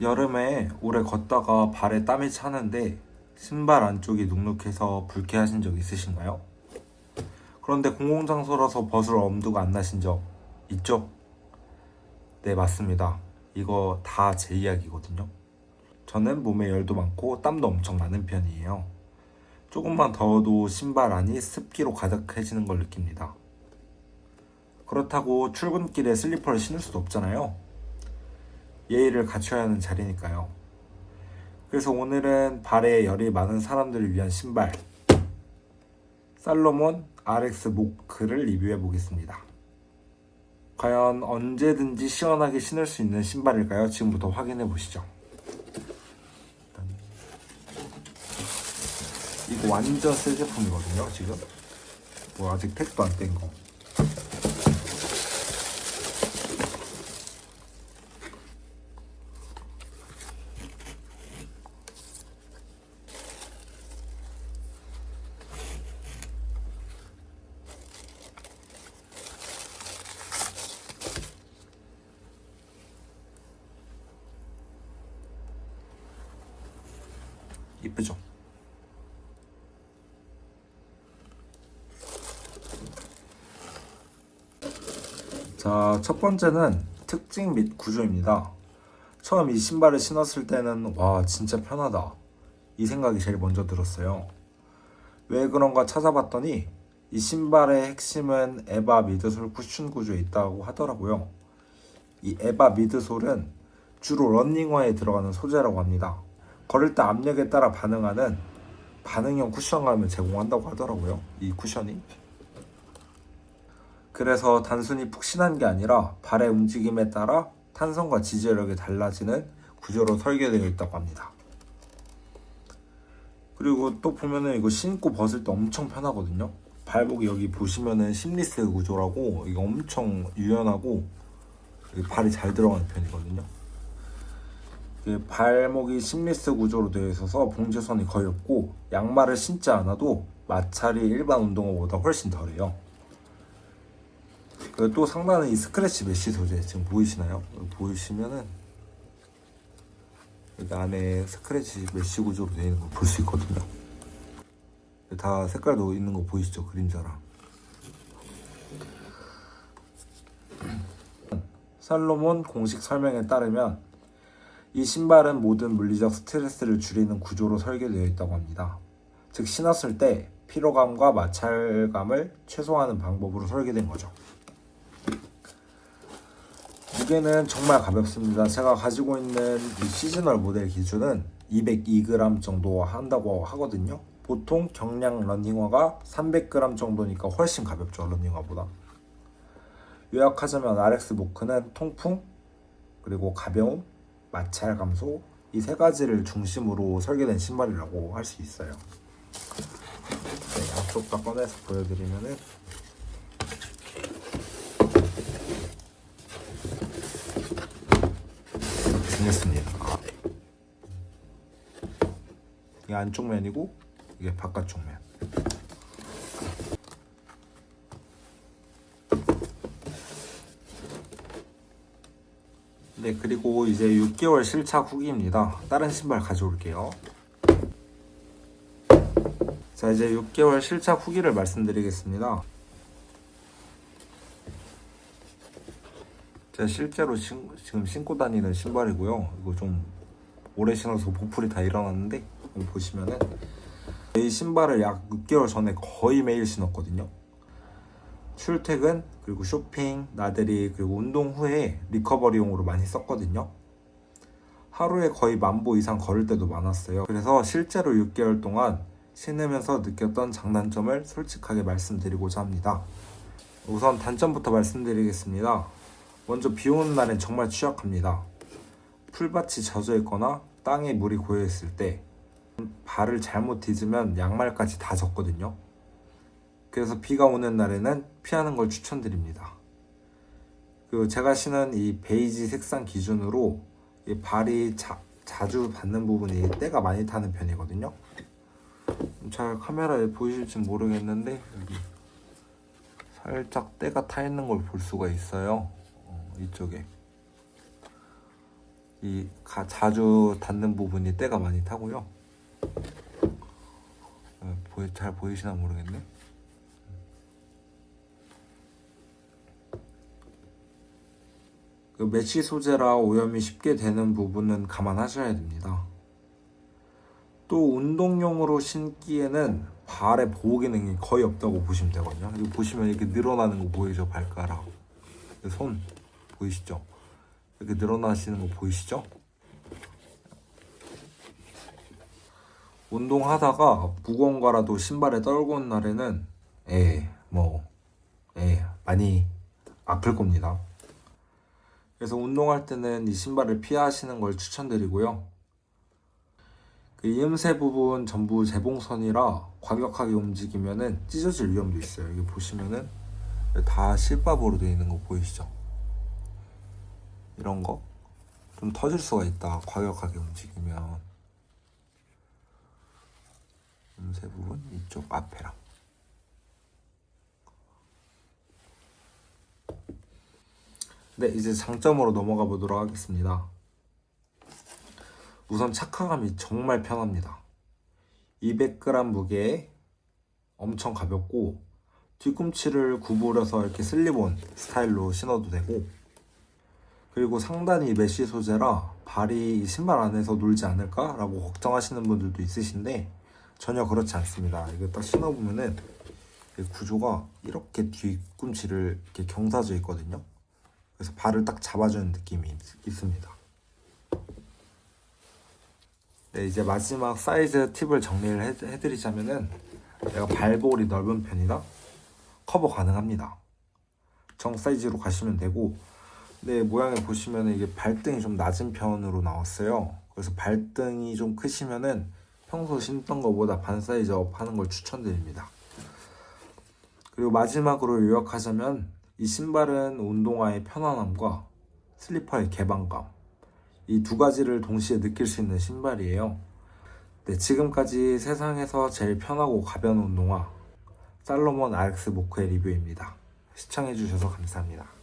여름에 오래 걷다가 발에 땀이 차는데 신발 안쪽이 눅눅해서 불쾌하신 적 있으신가요? 그런데 공공장소라서 벗을 엄두가 안 나신 적 있죠? 네, 맞습니다. 이거 다 제 이야기거든요. 저는 몸에 열도 많고 땀도 엄청 많은 편이에요. 조금만 더워도 신발 안이 습기로 가득해지는 걸 느낍니다. 그렇다고 출근길에 슬리퍼를 신을 수도 없잖아요. 예의를 갖춰야 하는 자리니까요. 그래서 오늘은 발에 열이 많은 사람들을 위한 신발 살로몬 RX 모크를 리뷰해 보겠습니다. 과연 언제든지 시원하게 신을 수 있는 신발일까요? 지금부터 확인해 보시죠. 이거 완전 새 제품이거든요, 지금. 뭐 아직 택도 안 뗀 거. 이쁘죠? 자, 첫 번째는 특징 및 구조입니다. 처음 이 신발을 신었을 때는 와, 진짜 편하다. 이 생각이 제일 먼저 들었어요. 왜 그런가 찾아봤더니 이 신발의 핵심은 에바 미드솔 쿠션 구조에 있다고 하더라고요. 이 에바 미드솔은 주로 런닝화에 들어가는 소재라고 합니다. 걸을 때 압력에 따라 반응하는 반응형 쿠션감을 제공한다고 하더라고요. 이 쿠션이. 그래서 단순히 푹신한 게 아니라 발의 움직임에 따라 탄성과 지지력이 달라지는 구조로 설계되어 있다고 합니다. 그리고 또 보면은 이거 신고 벗을 때 엄청 편하거든요. 발목이 여기 보시면은 심리스 구조라고 이거 엄청 유연하고 발이 잘 들어가는 편이거든요. 그 발목이 심리스 구조로 되어 있어서 봉제선이 거의 없고 양말을 신지 않아도 마찰이 일반 운동화보다 훨씬 덜해요. 또 상단은 이 스크래치 메쉬 소재 지금 보이시나요? 보이시면은 여기 안에 스크래치 메쉬 구조로 되어 있는 걸볼수 있거든요. 다 색깔도 있는 거 보이시죠? 그림자랑. 살로몬 공식 설명에 따르면 이 신발은 모든 물리적 스트레스를 줄이는 구조로 설계되어 있다고 합니다. 즉 신었을 때 피로감과 마찰감을 최소화하는 방법으로 설계된 거죠. 무게는 정말 가볍습니다. 제가 가지고 있는 이 시즈널 모델 기준은 202g 정도 한다고 하거든요. 보통 경량 러닝화가 300g 정도니까 훨씬 가볍죠 러닝화보다. 요약하자면 RX 모크는 통풍 그리고 가벼움 마찰 감소 이 세 가지를 중심으로 설계된 신발이라고 할 수 있어요. 네, 앞쪽 다 꺼내서 보여드리면은 생겼습니다. 이게 안쪽 면이고 이게 바깥쪽 면. 네, 그리고 이제 6개월 실착 후기입니다. 다른 신발 가져올게요. 자, 이제 6개월 실착 후기를 말씀드리겠습니다. 제가 실제로 신, 지금 신고 다니는 신발이고요. 이거 좀 오래 신어서 보풀이 다 일어났는데 보시면은 이 신발을 약 6개월 전에 거의 매일 신었거든요. 출퇴근 그리고 쇼핑, 나들이 그리고 운동 후에 리커버리용으로 많이 썼거든요. 하루에 거의 만보 이상 걸을 때도 많았어요. 그래서 실제로 6개월 동안 신으면서 느꼈던 장단점을 솔직하게 말씀드리고자 합니다. 우선 단점부터 말씀드리겠습니다. 먼저 비 오는 날엔 정말 취약합니다. 풀밭이 젖어 있거나 땅에 물이 고여 있을 때 발을 잘못 디즈면 양말까지 다 젖거든요. 그래서 비가 오는 날에는 피하는 걸 추천드립니다. 그리고 제가 신은 이 베이지 색상 기준으로 이 발이 자, 자주 받는 부분이 때가 많이 타는 편이거든요. 잘 카메라에 보이실지 모르겠는데 여기 살짝 때가 타 있는 걸 볼 수가 있어요. 어, 이쪽에 이 가- 자주 닿는 부분이 때가 많이 타고요. 어, 잘 보이시나 모르겠네. 메쉬 소재라 오염이 쉽게 되는 부분은 감안하셔야 됩니다. 또 운동용으로 신기에는 발의 보호 기능이 거의 없다고 보시면 되거든요. 이거 보시면 이렇게 늘어나는 거 보이죠? 발가락, 손 보이시죠? 이렇게 늘어나시는 거 보이시죠? 운동하다가 무거운 거라도 신발에 떨고 온 날에는 예, 뭐, 예, 많이 아플 겁니다. 그래서 운동할 때는 이 신발을 피하시는 걸 추천드리고요. 그 이음새 부분 전부 재봉선이라 과격하게 움직이면은 찢어질 위험도 있어요. 여기 보시면은 다 실밥으로 되어 있는 거 보이시죠? 이런 거 좀 터질 수가 있다. 과격하게 움직이면 음새 부분 이쪽 앞에랑 네 이제 장점으로 넘어가 보도록 하겠습니다. 우선 착화감이 정말 편합니다. 200g 무게에 엄청 가볍고 뒤꿈치를 구부려서 이렇게 슬립온 스타일로 신어도 되고 그리고 상단이 메쉬 소재라 발이 이 신발 안에서 놀지 않을까라고 걱정하시는 분들도 있으신데 전혀 그렇지 않습니다. 이거 딱 신어보면은 이 구조가 이렇게 뒤꿈치를 이렇게 경사져 있거든요. 그래서 발을 딱 잡아주는 느낌이 있- 있습니다. 네, 이제 마지막 사이즈 팁을 정리를 해, 해드리자면은 내가 발볼이 넓은 편이라 커버 가능합니다. 정 사이즈로 가시면 되고 네, 모양을 보시면 이게 발등이 좀 낮은 편으로 나왔어요. 그래서 발등이 좀 크시면은 평소 신던 것보다 반 사이즈 업 하는 걸 추천드립니다. 그리고 마지막으로 요약하자면 이 신발은 운동화의 편안함과 슬리퍼의 개방감 이 두 가지를 동시에 느낄 수 있는 신발이에요. 네, 지금까지 세상에서 제일 편하고 가벼운 운동화 살로몬 RX 모크의 리뷰입니다. 시청해주셔서 감사합니다.